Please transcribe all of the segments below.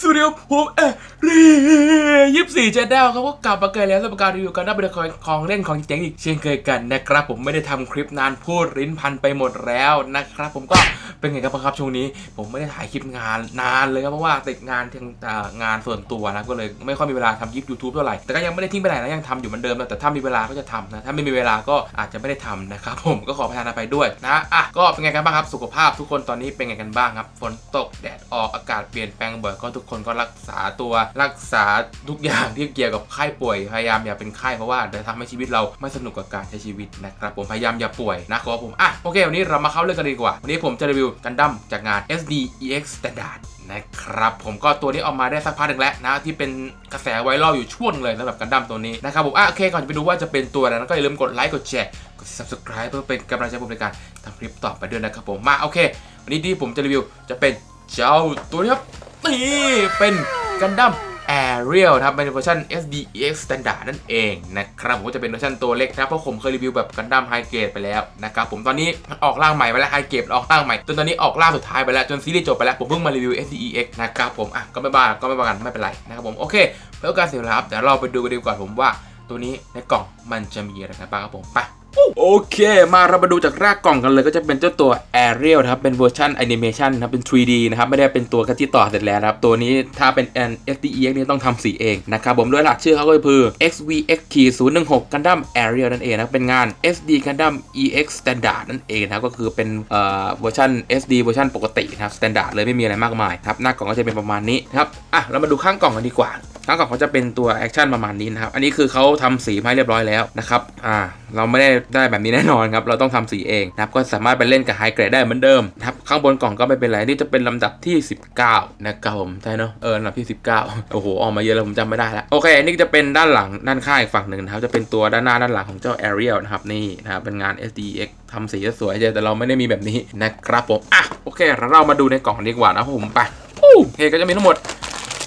สวัสดีครับผมเอรียิบสี่เจดาวเขาก็กลับมาเกินแล้วสำหรับการรีวิวกันนับเป็นของของเล่นของเจ๋งอีกเช่นเคยกันนะครับผมไม่ได้ทำคลิปนานพูดริ้นพันไปหมดแล้วนะครับ ผมก็เป็นไงกันบ้างครับช่วงนี้ ผมไม่ได้ถ่ายคลิปงานนานเลยครับเพราะว่าติดงานทางงานส่วนตัวนะก็เลยไม่ค่อยมีเวลาทำคลิป YouTube เท่าไหร่แต่ก็ยังไม่ได้ทิ้งไปไหนนะยังทำอยู่เหมือนเดิมนะแต่ถ้ามีเวลาก็จะทำนะถ้าไม่มีเวลาก็อาจจะไม่ได้ทำนะครับผมก็ขอประทานอภัยด้วยนะอะก็เป็นไงกันบ้างครับสุขภาพทุกคนตอนนี้เป็นไงกันบ้างครับฝนตกแดดออกอากาศเปลี่ยนแปลงบ่อยก็ทุกคนก็รักษาตัวรักษาทุกอย่างที่เกี่ยวกับไข้ป่วยพยายามอย่าเป็นไข้เพราะว่าเดี๋ยวทำให้ชีวิตเราไม่สนุกกับการใช้ชีวิตนะครับผมพยายามอย่าป่วยนะครับผมอะโอเควันนี้เรามาเข้าเรื่องกันดีกว่า วันนี้ผมจะรีวิวกันดั้มจากงาน SD EX Standard นะครับผมก็ตัวนี้ออกมาได้สักพักหนึ่งแล้วนะที่เป็นกระแสไวรัลอยู่ช่วงเลยสำหรับกันดั้มตัวนี้นะครับผมอะโอเคก่อนจะไปดูว่าจะเป็นตัวอะไรนั้นก็อย่าลืมกดไลค์กดแชร์กด subscribe เพื่อเป็นกำลังใจผมในการทำคลิปต่อไปด้วยนะครับผมมาโอเค วันนี้ที่ผมจะรีวิวจะเป็นเจ้าตัวนี้ครับ นี่เป็นกันดั้ม Ariel นะครับเป็นเวอร์ชัน SDEX Standard นั่นเองนะครับผมก็จะเป็นเวอร์ชันตัวเล็กนะครับเพราะผมเคยรีวิวแบบกันดั้มไฮเกรดไปแล้วนะครับผมตอนนี้ออกร่างใหม่ไปแล้วไฮเกรดออกร่างใหม่จนตอนนี้ออกร่างสุดท้ายไปแล้วจนซีรีส์จบไปแล้วผมเพิ่งมารีวิว SDEX นะครับผมอะก็ไม่บ้าก็ไม่บ้ากันไม่เป็นไรนะครับผมโอเคเพื่อการเสียเวลาครับเดี๋ยวเราไปดูกันดีกว่าผมว่าตัวนี้ในกล่องมันจะมีอะไรบ้างครับผมไป โอเค มาเรามาดูจากรากกล่องกันเลยก็จะเป็นเจ้าตัว Ariel นะครับ เป็นเวอร์ชันแอนิเมชันนะครับ เป็น 3D นะครับ ไม่ได้เป็นตัวที่ต่อเสร็จแล้วนะครับ ตัวนี้ถ้าเป็น N SDEX นี่ต้องทำสีเองนะครับ ผมด้วยหลักชื่อเขาก็คือ XVX-016 Gundam Ariel นั่นเองนะครับเป็นงาน SD Gundam EX Standard นั่นเองนะครับ ก็คือเป็นเอ่อเวอร์ชัน SD เวอร์ชันปกตินะครับ Standard เลยไม่มีอะไรมากมายครับ หน้ากล่องก็จะเป็นประมาณนี้ครับ อะ เรามาดูข้างกล่องกันดีกว่า ข้างก่องเขาจะเป็นตัวแอคชั่นประมาณนี้นะครับ อันนี้คือเขาทำสีมาให้เรียบร้อยแล้วนะครับ อ่า เราไม่ได้ได้แบบนี้แน่นอนครับ เราต้องทำสีเองนะครับ ก็สามารถไปเล่นกับไฮเกรดได้เหมือนเดิมนะครับ ข้างบนกล่องก็ไม่เป็นไร นี่จะเป็นลำดับที่ 19 นะครับผม ใช่เนอะเออลำดับที่ 19 โอ้โห ออกมาเยอะแล้วผมจำไม่ได้แล้วโอเค นี่จะเป็นด้านหลังด้านข้างอีกฝั่งหนึ่งนะครับ จะเป็นตัวด้านหน้าด้านหลังของเจ้า Ariel นะครับ นี่นะครับ เป็นงาน SDX ทำสีสวยๆแต่เราไม่ได้มีแบบนี้นะครับผม อะ โอเค เรามาดูในกล่องดีกว่านะผมไปโอเคก็จะมีทั้งหมด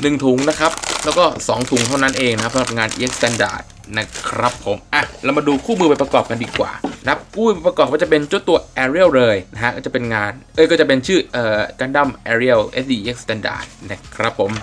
1 ถุงนะครับ แล้วก็ 2 ถุงเท่านั้นเองนะครับสำหรับงาน EX Standard นะครับผม อะ เรามาดูคู่มือไปประกอบกันดีกว่านะครับคู่มือประกอบก็จะเป็นเจ้าตัว Ariel เลยนะฮะ ก็จะเป็นงาน เอ้ย ก็จะเป็นชื่อ เอ่อ Gundam Ariel SDEX Standard นะครับผม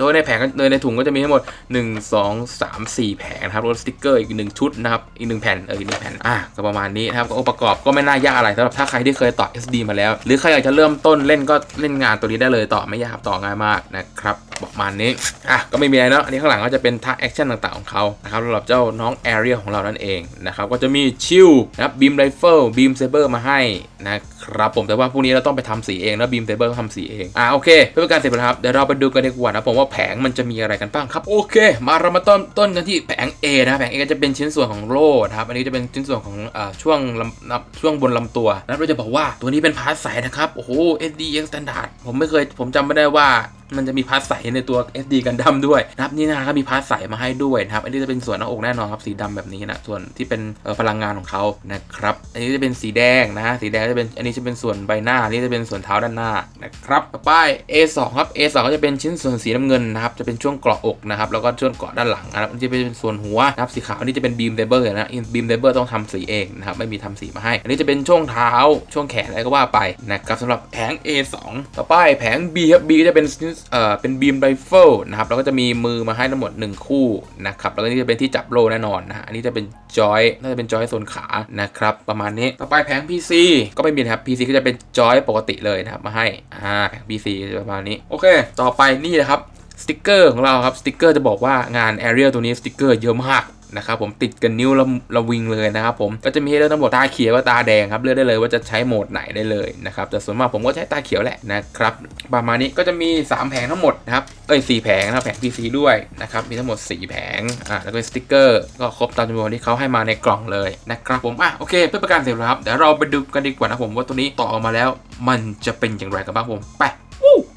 โดยในแผงโดยในถุงก็จะมีทั้งหมด 1 2 3 4 แผงนะครับรถสติกเกอร์อีก 1 ชุดนะครับ อีก 1 แผ่น เออ อีกหนึ่งแผ่น อะ ก็ประมาณนี้นะครับ ก็องค์ประกอบก็ไม่น่ายากอะไรสำหรับถ้าใครที่เคยต่อ SD มาแล้ว หรือใครอยากจะเริ่มต้นเล่นก็เล่นงานตัวนี้ได้เลยต่อไม่ยากต่อง่ายมากนะครับ ประมาณนี้อะก็ไม่มีอะไรเนาะอันนี้ข้างหลังก็จะเป็นท่าแอคชั่นต่างๆของเขานะครับสำหรับเจ้าน้อง Ariel ของเรานั่นเองนะครับก็จะมีชิลนะครับบีมไรเฟิลบีมเซเบอร์มาให้นะครับผมแต่ว่าพวกนี้เราต้องไปทำสีเองแล้วบีมเซเบอร์ทำสีเองอะโอเคเพื่อเป็นการเสียเวลาครับเดี๋ยวเราไปดูกันดีกว่านะผมว่าแผงมันจะมีอะไรกันบ้างครับโอเค มาเรามาต้นต้นกันที่แผง A นะแผง A ก็จะเป็นชิ้นส่วนของโล่นะครับอันนี้จะเป็นชิ้นส่วนของอ่ช่วงลำช่วงบนลำตัวแล้วเราจะบอกว่าตัวนี้เป็นพาร์ทใสนะครับโอ้โห SD X Standard ผมไม่เคยผมจำไม่ได้ว่า มันจะมีพาร์ทใสในตัว SD กันดั้มด้วยนะครับนี่นะครับมีพาร์ทใสมาให้ด้วยนะครับอันนี้จะเป็นส่วนหน้าอกแน่นอนครับสีดำแบบนี้นะส่วนที่เป็นพลังงานของเขานะครับอันนี้จะเป็นสีแดงนะสีแดงจะเป็นอันนี้จะเป็นส่วนใบหน้าอันนี้จะเป็นส่วนเท้าด้านหน้านะครับต่อไป A2 ครับ A2 ก็จะเป็นชิ้นส่วนสีน้ำเงินนะครับจะเป็นช่วงเกราะอกนะครับแล้วก็ช่วงเกราะด้านหลังนะครับอันนี้จะเป็นส่วนหัวนะครับสีขาวอันนี้จะเป็นบีมเดเบอร์นะบีมเดเบอร์ต้องทำสีเองนะครับไม่มีทำสีมาให้ อันนี้จะเป็นช่วงเท้าช่วงแขนอะไรก็ว่าไปนะครับสำหรับแผง A2 ต่อไปแผง B ครับ B ก็จะเป็นเอ่อเป็นบีมไรเฟิลนะครับแล้วก็จะมีมือมาให้ทั้งหมด 1 คู่นะครับแล้วก็นี่จะเป็นที่จับโลแน่นอนนะฮะอันนี้จะเป็นจอยน่าจะเป็นจอยโซนขานะครับประมาณนี้ต่อไปแผง PC ก็ไม่มีนครับ PC ก็จะเป็นจอยปกติเลยนะครับมาให้อ่าแผง PC ประมาณนี้โอเค ต่อไปนี่นะครับสติกเกอร์ของเราครับสติกเกอร์จะบอกว่างาน Ariel ตัวนี้สติกเกอร์เยอะมาก นะครับผมติดกันนิ้วละละวิงเลยนะครับผมก็จะมีให้เลือกทั้งหมดตาเขียวกับตาแดงครับเลือกได้เลยว่าจะใช้โหมดไหนได้เลยนะครับแต่ส่วนมากผมก็ใช้ตาเขียวแหละนะครับประมาณนี้ก็จะมี 3 แผงทั้งหมดนะครับเอ้ยสแผงนะแผง PC ด้วยนะครับมีทั้งหมด 4 แผงอ่าแล้วก็สติกเกอร์ก็ครบตามจำนวนที่เขาให้มาในกล่องเลยนะครับผมอะโอเค เพื่อประการเสร็จแล้วครับเดี๋ยวเราไปดูกันดีกว่านะผมว่าตัวนี้ต่อออกมาแล้ว มันจะเป็นอย่างไรกันบ้างผมไป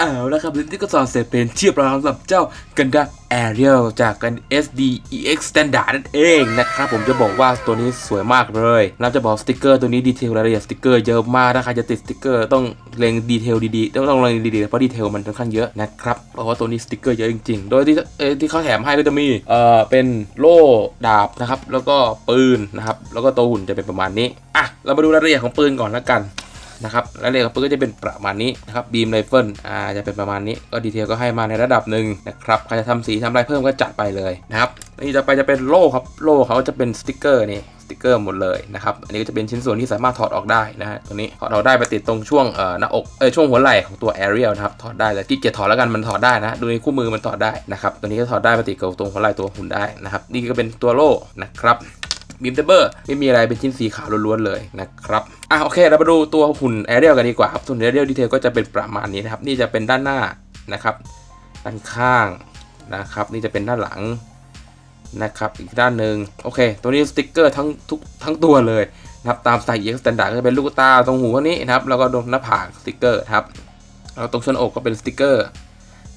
เอาแล้วครับที่ก็สอนเสร็จเป็นเทียบร้อยสำหรับเจ้ากันดา Ariel จากกัน SD EX Standard นั่นเองนะครับผมจะบอกว่าตัวนี้สวยมากเลยแล้วจะบอกสติกเกอร์ตัวนี้ดีเทลรายละเอียดสติกเกอร์เยอะมากถ้าใครจะติดสติกเกอร์ต้องเล็งดีเทลดีๆ ต้องต้องเล็งดีๆเพราะดีเทลมันค่อนข้างเยอะนะครับเพราะว่าตัวนี้สติกเกอร์เยอะจริงๆ โดยที่ที่เขาแถมให้ก็จะมีเอ่อเป็นโล่ดาบนะครับแล้วก็ปืนนะครับแล้วก็ตัวหุ่นจะเป็นประมาณนี้อะเรามาดูรายละเอียดของปืนก่อนแล้วกัน นะครับและเลขปืนก็จะเป็นประมาณนี้นะครับบีมไรเฟิลอ่าจะเป็นประมาณนี้ก็ดีเทลก็ให้มาในระดับหนึ่งนะครับใครจะทำสีทำอะไรเพิ่มก็จัดไปเลยนะครับนี่จะไปจะเป็นโล่ครับโล่เขาจะเป็นสติกเกอร์นี่สติกเกอร์หมดเลยนะครับ อันนี้ก็จะเป็นชิ้นส่วนที่สามารถถอดออกได้นะฮะ ตัวนี้ถอดออกได้ไปติดตรงช่วงเอ่อหน้าอกเออช่วงหัวไหล่ของตัว a อ r i e l นะครับ ถอดได้แต่ที่เกียจถอดแล้วกันมันถอดได้นะ ดูในคู่มือมันถอดได้นะครับ ตัวนี้ก็ถอดได้ไปติดกับตรงหัวไหล่ตัวหุ่นได้นะครับ นี่ก็เป็นตัวโล่นะครับ บีมเทเบอร์ไม่มีอะไรเป็นชิ้นสีขาวล้วนๆเลยนะครับอะโอเคเรามาดูตัวหุ่นแอเรียลกันดีกว่าครับส่วนแอเรียลดีเทลก็จะเป็นประมาณนี้นะครับนี่จะเป็นด้านหน้านะครับ ด้านข้างนะครับ นี่จะเป็นด้านหลังนะครับอีกด้านหนึ่งโอเค ตัวนี้สติ๊กเกอร์ทั้งทุกทั้งตัวเลยนะครับตามสไตล์เอ็กซ์แตนดาร์ดก็จะเป็นลูกตาตรงหูนี้นะครับแล้วก็ตรงหน้าผากสติ๊กเกอร์ครับแล้วตรงช่วงอกก็เป็นสติ๊กเกอร์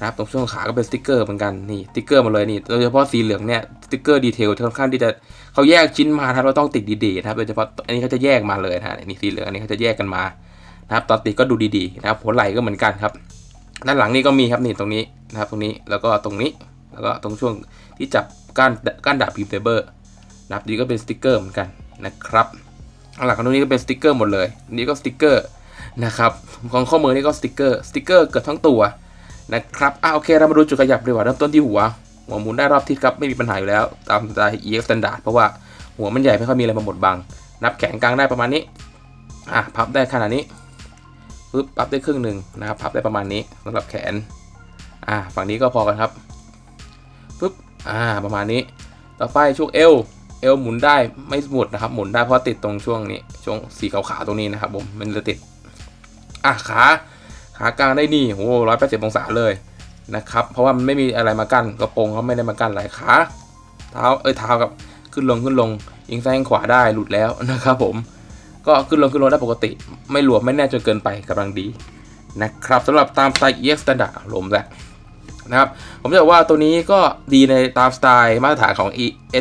นะครับตรงช่วงขาก็เป็นสติกเกอร์เหมือนกันนี่สติกเกอร์หมาเลยนี่โดยเฉพาะสีเหลืองเนี่ยสติกเกอร์ดีเทลค่อนข้างที่จะเขาแยกชิ้นมาครับเราต้องติดดีๆนะครับโดยเฉพาะอันนี้เขาจะแยกมาเลยนะนี่สีเหลืองอันนี้เขาจะแยกกันมานะครับตอนติดก็ดูดีๆนะครับหัวไหล่ก็เหมือนกันครับ ด้านหลังนี่ก็มีครับนี่ตรงนี้นะครับตรงนี้แล้วก็ตรงนี้แล้วก็ตรงช่วงที่จับก้านก้านดาบพิมพ์เทเบอร์นะครับนี่ก็เป็นสติกเกอร์เหมือนกันนะครับข้างหลังตรงนี้ก็เป็นสติกเกอร์หมดเลยนี่ก็สติกเกอร์นะครับของข้อมือนี่ก็สติกเกอร์สติกเกอร์เกือบทั้งตัว นะครับอะโอเคเรามาดูจุดขยับดีกว่าเริ่มต้นที่หัว หัวหมุนได้รอบทิศครับไม่มีปัญหาอยู่แล้ว ตามสไตล์ EX Standard เพราะว่าหัวมันใหญ่ไม่ค่อยมีอะไรมาบดบัง นับแขนกลางได้ประมาณนี้อะพับได้ขนาดนี้ปึ๊บพับได้ครึ่งหนึ่งนะครับพับได้ประมาณนี้สำหรับแขนอะฝั่งนี้ก็พอกันครับปึ๊บอ่าประมาณนี้ ต่อไปช่วงเอวเอวหมุนได้ไม่หมดนะครับ หมุนได้เพราะติดตรงช่วงนี้ช่วงสีขาวๆตรงนี้นะครับผมมันจะติดอะขา ขากลางได้นี่โอ้ร้อยแปดสิบองศาเลยนะครับ เพราะว่ามันไม่มีอะไรมากั้นกระโปรงเขาไม่ได้มากั้นหลายขาเท้าเอ้ยเท้ากับขึ้นลงขึ้นลงยิงซ้ายยิงขวาได้หลุดแล้วนะครับผมก็ขึ้นลงขึ้นลงได้ปกติ ไม่หลวมไม่แน่จนเกินไปกำลังดีนะครับสำหรับตามสไตล์ EX Standard ลมแหละ นะครับ ผมจะบอกว่าตัวนี้ก็ดีในตามสไตล์มาตรฐานของ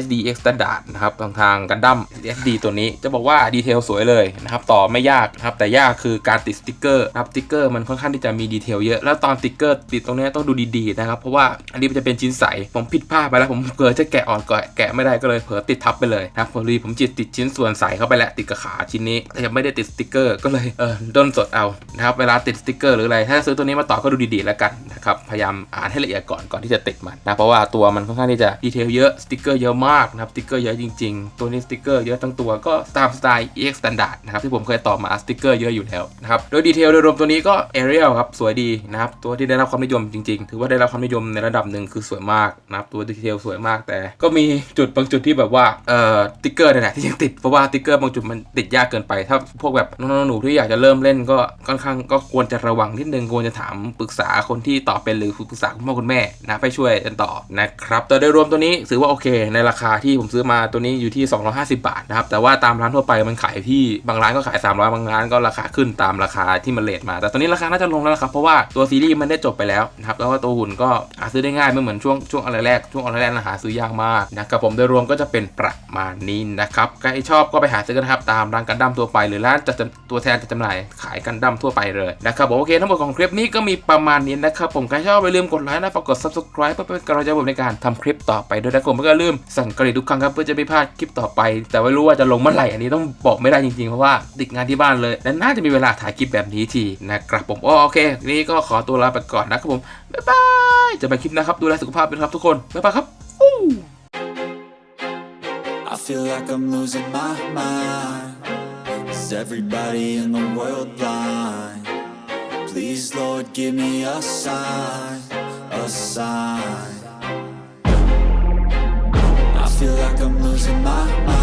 SDX Standard นะครับทางทางกันดั้ม SD ตัวนี้จะบอกว่าดีเทลสวยเลยนะครับ ต่อไม่ยากนะครับ แต่ยากคือการติดสติกเกอร์นะครับสติกเกอร์มันค่อนข้างที่จะมีดีเทลเยอะ แล้วตอนสติกเกอร์ติดตรงนี้ต้องดูดีๆนะครับ เพราะว่าอันนี้มันจะเป็นชิ้นใส ผมผิดพลาดไปแล้ว ผมเกิดจะแกะอ่อนก่อนแกะไม่ได้ก็เลยเผลอติดทับไปเลยนะครับพอดีผมจิตติดชิ้นส่วนใสเข้าไปแล้วติดกับขาชิ้นนี้แต่ยังไม่ได้ติดสติกเกอร์ก็เลยเออด้นสดเอานะครับเวลาติดสติกเกอร์หรืออะไรถ้าซื้อตัวนี้มาต่อก็ดูดีๆแล้วกันนะครับพยายามอ่านให้ละเอียดก่อนก่อนที่จะติดมันนะเพราะว่าตัวมันค่อนข้างที่จะดีเทลเยอะสติกเกอร์เยอะมากนะครับสติกเกอร์เยอะจริงๆ ตัวนี้สติกเกอร์เยอะทั้งตัวก็ตามสไตล์ EX Standard นะครับที่ผมเคยต่อมาสติกเกอร์เยอะอยู่แล้วนะครับโดยดีเทลโดยรวมตัวนี้ก็ Arial ครับสวยดีนะครับตัวที่ได้รับความนิยมจริงๆ ถือว่าได้รับความนิยมในระดับหนึ่งคือสวยมากนะครับตัวดีเทลสวยมากแต่ ก็มีจุดบางจุดที่แบบว่าเอ่อสติกเกอร์เนี่ยแหละที่ยังติดเพราะว่าสติกเกอร์บางจุดมันติดยากเกินไปถ้าพวกแบบน้องๆหนูที่อยากจะเริ่มเล่นก็ค่อนข้างก็ควรจะระวังนิดนึงควรจะถามปรึกษาคนที่ต่อเป็นหรือปรึกษาคุพ่อคุณแม่นะไปช่วยกันต่อนะครับแต่โดยรวมตัวนี้ถือว่าโอเค ในราคาที่ผมซื้อมาตัวนี้อยู่ที่ 250 บาทนะครับแต่ว่าตามร้านทั่วไปมันขายที่บางร้านก็ขาย 300 บางร้านก็ราคาขึ้นตามราคาที่มันเลทมา แต่ตอนนี้ราคาน่าจะลงแล้วครับเพราะว่าตัวซีรีส์มันได้จบไปแล้วนะครับแล้วก็ตัวหุ่นก็หาซื้อได้ง่ายไม่เหมือนช่วงช่วงอะไรแรกช่วงอะไรแรกนะหาซื้อยากมากนะครับผมโดยรวมก็จะเป็นประมาณนี้นะครับใครชอบก็ไปหาซื้อกันครับตามร้านกันดั้มตัวไป หรือร้านจัดจำตัวแทนจัดจำหน่ายขายกันดั้มทั่วไปเลยนะครับผมโอเคทั้งหมดของคลิปนี้ก็มีประมาณนี้นะครับผมใครชอบอย่ลืมกดไลค์นะฝากกด subscribe เพื่อเป็นกำลังใจผมในการทำคลิปต่อไปด้วยนะครับผมก็อย่าลืมสั่นกระดิ่งทุกครั้งครับเพื่อจะไม่พลาดคลิปต่อไป แต่ไม่รู้ว่าจะลงเมื่อไหร่อันนี้ต้องบอกไม่ได้จริงๆเพราะว่าติดงานที่บ้านเลยและน่าจะมีเวลาถ่ายคลิปแบบนี้ทีนะครับผมโอเค นี่ก็ขอตัวลาไปก่อนนะครับผมบ๊ายบายจะไปคลิปนะครับดูแลสุขภาพด้วยนครับทุกคนบ๊ายบายครับ I feel like I'm losing my mind. Is everybody in the world blind? Please, Lord, give me a sign, sign. I feel like I'm losing my mind.